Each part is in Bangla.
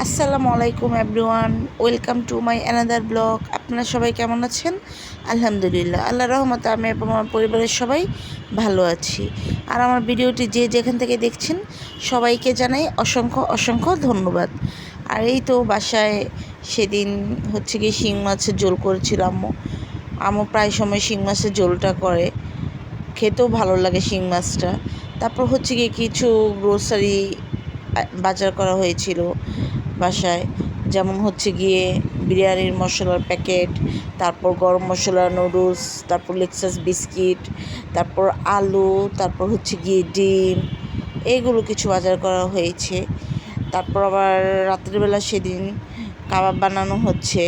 আসসালামু আলাইকুম everyone, welcome to my another blog. আপনারা সবাই কেমন আছেন? আলহামদুলিল্লাহ আল্লাহ রহমতে আমি এবং আমার পরিবারের সবাই ভালো আছি। আর আমার ভিডিওটি যে যেখান থেকে দেখছেন, সবাইকে জানাই অসংখ্য অসংখ্য ধন্যবাদ। আর এই তো বাসায় সেদিন হচ্ছে গিয়ে শিং মাছের ঝোল করেছিল আম্মু। আম্মু প্রায় সময় শিং মাছের ঝোলটা করে, খেতেও ভালো লাগে শিং মাছটা। তারপর হচ্ছে গিয়ে কিছু গ্রোসারি বাজার করা হয়েছিল। বাসায়, যেমন হচ্ছে গিয়ে বিরিয়ানির মশলার প্যাকেট, তারপর গরম মশলা, নুডলস, তারপর লেক্সাস বিস্কিট, তারপর আলু, তারপর হচ্ছে গিয়ে ডিম, এইগুলো কিছু বাজার করা হয়েছে। তারপর আবার রাত্রিবেলা সেদিন কাবাব বানানো হচ্ছে।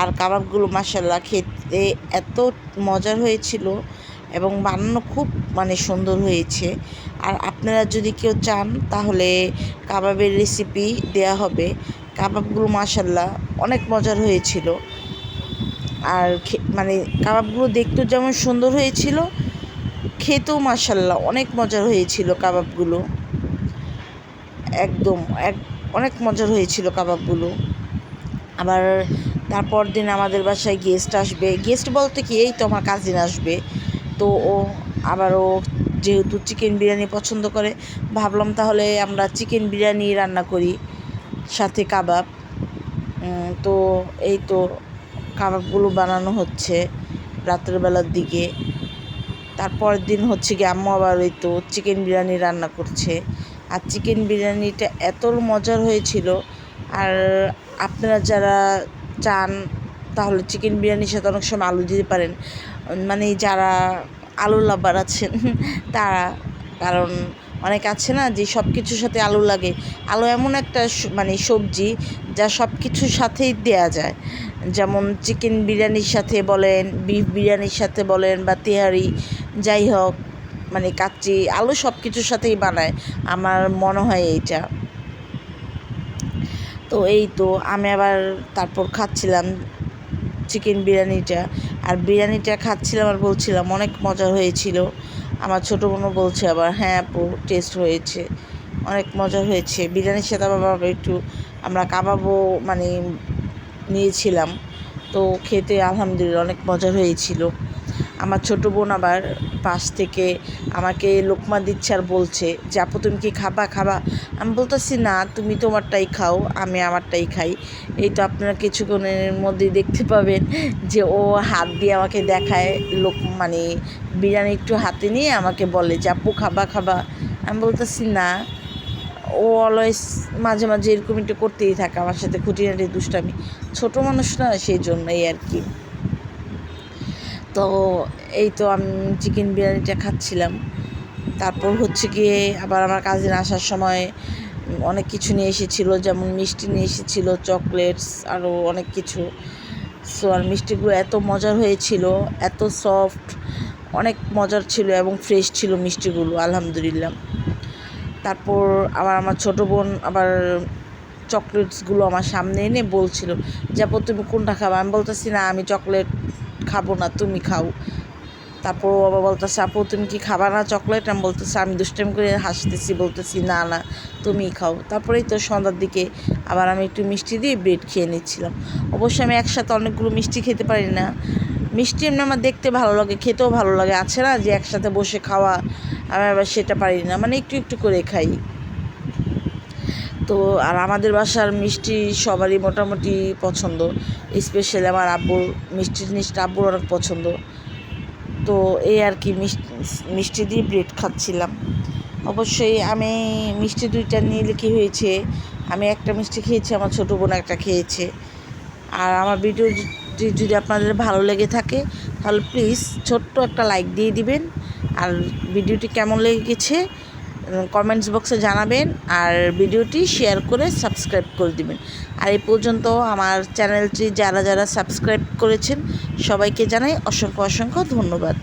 আর কাবাবগুলো মাসাল্লাহ খেতে এত মজার হয়েছিল। এবং বানানো খুব মানে সুন্দর হয়েছে। আর আপনারা যদি কেউ চান, তাহলে কাবাবের রেসিপি দেয়া হবে। কাবাবগুলো মাসাল্লাহ অনেক মজার হয়েছিল। আর মানে কাবাবগুলো দেখতেও যেমন সুন্দর হয়েছিল, খেতেও মাসাল্লাহ অনেক মজার হয়েছিল কাবাবগুলো। একদম, এক অনেক মজার হয়েছিল কাবাবগুলো। আবার তারপর দিন আমাদের বাসায় গেস্ট আসবে। গেস্ট বলতে কি? এই তো আমার কাজিন আসবে। তো ও আবারও যেহেতু চিকেন বিরিয়ানি পছন্দ করে, ভাবলাম তাহলে আমরা চিকেন বিরিয়ানি রান্না করি, সাথে কাবাব। তো এই তো কাবাবগুলো বানানো হচ্ছে রাত্রেবেলার দিকে। তারপর দিন হচ্ছে গিয়ে আম্মু আবার ওই তো চিকেন বিরিয়ানি রান্না করছে। আর চিকেন বিরিয়ানিটা এত মজার হয়েছিল। আর আপনারা যারা চান তাহলে চিকেন বিরিয়ানির সাথে অনেক সময় আলু দিতে পারেন। মানে যারা আলু লাভার আছেন, তারা, কারণ অনেক আছে না যে সব কিছুর সাথে আলু লাগে। আলু এমন একটা মানে সবজি যা সব কিছুর সাথেই দেয়া যায়। যেমন চিকেন বিরিয়ানির সাথে বলেন বিফ বিরিয়ানির সাথে বলেন বা তেহারি, যাই হোক মানে কাচ্চি, আলু সব কিছুর সাথেই বানায়। আমার মনে হয় এইটা। তো এই তো আমি আবার তারপর খাচ্ছিলাম। চিকেন বিরিয়ানিটা। আর বিরিয়ানিটা খাচ্ছিলাম আর বলছিলাম, অনেক মজা হয়েছিল। আমার ছোটো বোনও বলছে আবার হ্যাঁ আপু টেস্ট হয়েছে। অনেক মজা হয়েছে। বিরিয়ানির সাথে আবার একটু আমরা কাবাবও মানে নিয়েছিলাম। তো খেতে আলহামদুলিল্লাহ অনেক মজা হয়েছিল। আমার ছোটো বোন আবার পাশ থেকে আমাকে লোকমা দিচ্ছে আর বলছে যে, আপু, তুমি কি খাবা? খাবা? আমি বলতেছি, না, তুমি তোমারটাই খাও, আমি আমারটাই খাই। এই তো আপনারা কিছুক্ষণের মধ্যেই দেখতে পাবেন যে, ও হাত দিয়ে আমাকে দেখায় লোক মানে বিরিয়ানি একটু হাতে নিয়ে আমাকে বলে যে, আপু, খাবা খাবা। আমি বলতেছি, না। ও অলওয়েজ মাঝে মাঝে এরকম একটু করতেই থাকে, আমার সাথে খুঁটিনাটি দুষ্টামি। ছোটো মানুষ না, সেই জন্যই আর কি। তো এই তো আমি চিকেন বিরিয়ানিটা খাচ্ছিলাম। তারপর হচ্ছে গিয়ে আবার আমার কাজিন আসার সময় অনেক কিছু নিয়ে এসেছিল, যেমন মিষ্টি নিয়ে এসেছিল চকলেটস আরও অনেক কিছু। সো আর মিষ্টিগুলো এত মজার হয়েছিল, এত সফট অনেক মজার ছিল এবং ফ্রেশ ছিল মিষ্টিগুলো, আলহামদুলিল্লাহ। তারপর আবার আমার ছোটো বোন আবার চকলেটসগুলো আমার সামনে এনে বলছিল, যাব, তুমি কোনটা খাবা? আমি বলতেছি, না, আমি চকলেট খাব না, তুমি খাও। তারপর ও আবার বলতেছে, আপু, তুমি কি খাবা না চকলেট আমি বলতেছি, আমি দুষ্টাইম করে হাসতেছি, বলতেছি, না না, তুমিই খাও। তারপরেই তো সন্ধ্যার দিকে আবার আমি একটু মিষ্টি দিয়ে ব্রেড খেয়ে নিচ্ছিলাম। অবশ্যই আমি একসাথে অনেকগুলো মিষ্টি খেতে পারি না। মিষ্টি এমনি আমার দেখতে ভালো লাগে, খেতেও ভালো লাগে। আছে না যে একসাথে বসে খাওয়া, আমি আবার সেটা পারি না। মানে একটু একটু করে খাই। তো আর আমাদের বাসার মিষ্টি সবারই মোটামুটি পছন্দ। স্পেশালি আমার আব্বুর মিষ্টি জিনিসটা আব্বুর অনেক পছন্দ। তো এই আর কি মিষ্টি মিষ্টি দিয়ে ব্রেড খাচ্ছিলাম। অবশ্যই আমি মিষ্টি দুইটা নিলে কী হয়েছে, আমি একটা মিষ্টি খেয়েছি, আমার ছোটো বোন একটা খেয়েছে। আর আমার ভিডিও যদি আপনাদের ভালো লেগে থাকে, তাহলে প্লিজ ছোট্ট একটা লাইক দিয়ে দিবেন। আর ভিডিওটি কেমন লেগেছে কমেন্টস বক্সে জানাবেন আর ভিডিওটি শেয়ার করে সাবস্ক্রাইব করে দিবেন। আর এই পর্যন্ত আমার চ্যানেলটি যারা যারা সাবস্ক্রাইব করেছেন, সবাইকে জানাই অসংখ্য অসংখ্য ধন্যবাদ।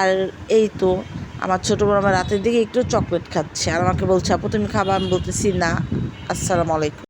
আর এই তো, আমার ছোটো বোন আমার রাতের দিকে একটু চকলেট খাচ্ছে। আর আমাকে বলছে, আপু, তুমি খাবার আমি বলতেছি, না। আসসালামু আলাইকুম।